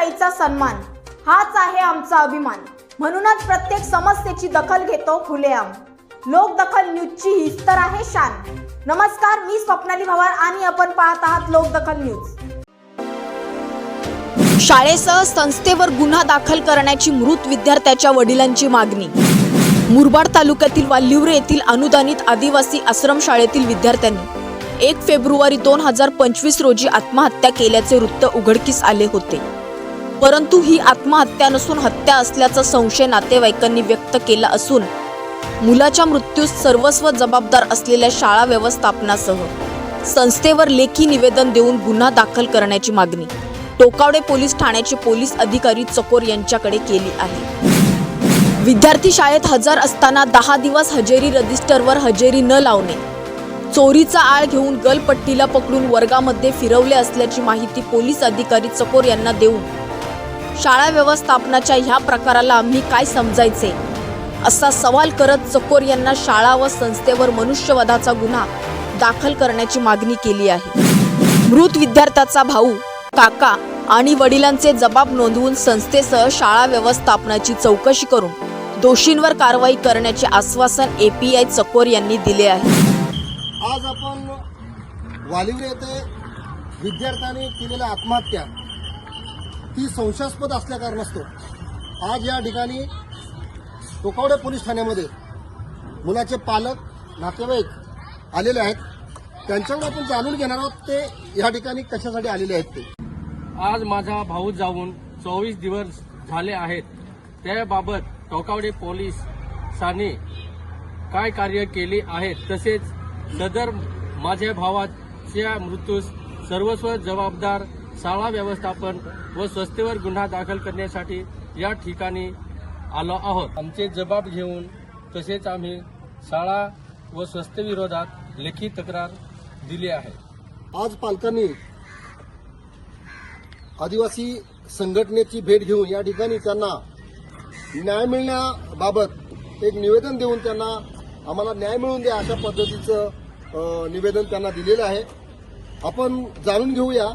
संविधान लोकशाहीचा सन्मान. हाच आहे आमचा अभिमान. म्हणूनच प्रत्येक समस्येची दखल घेतो खुलेआम. लोकदखल न्यूजची हीच तर आहे शान. नमस्कार मी स्वप्नाली भवार आणि आपण पाहत आहात लोकदखल न्यूज. शाळेसह संस्थेवर गुन्हा दाखल करण्याची मृत विद्यार्थ्याच्या वडिलांची मागणी. मुरबाड तालुक्यातील वाल्हिवरे येथील अनुदानित आदिवासी आश्रमशाळेतील विद्यार्थ्यांनी एक फेब्रुवारी दोन हजार पंचवीस रोजी आत्महत्या केल्याचे वृत्त उघडकीस आले होते. परंतु ही आत्महत्या नसून हत्या असल्याचा संशय नातेवाईकांनी व्यक्त केला असून मुलाच्या मृत्यूस सर्वस्व जबाबदार असलेल्या शाळा व्यवस्थापनासह संस्थेवर लेखी निवेदन देऊन गुन्हा दाखल करण्याची मागणी. टोकावडे पोलीस ठाण्याचे पोलीस अधिकारी चकोर यांच्याकडे केली आहे. विद्यार्थी शाळेत हजर असताना दहा दिवस हजेरी रजिस्टरवर हजेरी न लावणे चोरीचा आळ घेऊन गलपट्टीला पकडून वर्गामध्ये फिरवले असल्याची माहिती पोलीस अधिकारी चकोर यांना देऊन शाळा व्यवस्थापनाच्या ह्या प्रकाराला आम्ही काय समजायचे? असा सवाल करत चकोर यांना शाळा व संस्थेवर मनुष्यवधाचा गुन्हा दाखल करण्याची मागणी केली आहे. मृत विद्यार्थ्याचा भाऊ काका आणि वडिलांचे जबाब नोंदवून संस्थेसह शाळा व्यवस्थापनाची चौकशी करून दोषींवर कारवाई करण्याचे आश्वासन एपीआय चकोर यांनी दिले आहे. आज आपण वालिवरे येथे विद्यार्थ्यांनी केलेल्या आत्महत्या ती संशयास्पद असल्या कारणास्तव आज या ठिकाणी टोकावडे पोलीस ठाण्यामध्ये मुलाचे पालक नातेवाईक आलेले आहेत. त्यांच्याकडे आपण जाणून घेणार आहोत ते या ठिकाणी कशासाठी आलेले आहेत ते. आज माझा भाऊ जाऊन चोवीस दिवस झाले आहेत. त्याबाबत टोकावडे पोलिसांनी काय कार्य केले आहेत तसेच सदर माझ्या भावाच्या मृत्यूस सर्वस्व जबाबदार शाळा व्यवस्थापन व स्वस्तेवर गुन्हा दाखल करण्यासाठी या ठिकाणी आलो आहोत. आमचे जबाब घेऊन तसेच आम्ही शाळा व स्वस्तेविरोधात लेखी तक्रार दिली आहे. आज पालकांनी आदिवासी संघटनेची भेट घेऊन या ठिकाणी त्यांना न्याय मिळण्याबाबत एक निवेदन देऊन त्यांना आम्हाला न्याय मिळवून द्या अशा पद्धतीचं निवेदन त्यांना दिलेलं आहे. आपण जाणून घेऊया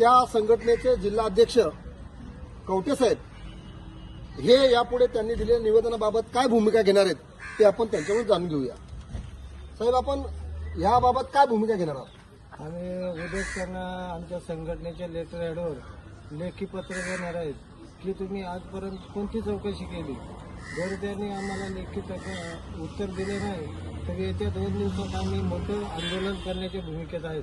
त्या संघटनेचे जिल्हाध्यक्ष कवटे साहेब हे यापुढे त्यांनी दिलेल्या निवेदनाबाबत काय भूमिका घेणार आहेत ते आपण त्यांच्याकडून जाणून घेऊया. साहेब आपण याबाबत काय भूमिका घेणार आहात? आम्ही उद्या त्यांना आमच्या संघटनेच्या लेटर हॅडवर लेखी पत्र देणार आहेत की तुम्ही आजपर्यंत कोणती चौकशी केली? जर त्यांनी आम्हाला लेखी उत्तर दिले नाही तर येत्या दोन दिवसात आम्ही मोठं आंदोलन करण्याच्या भूमिकेत आहेत.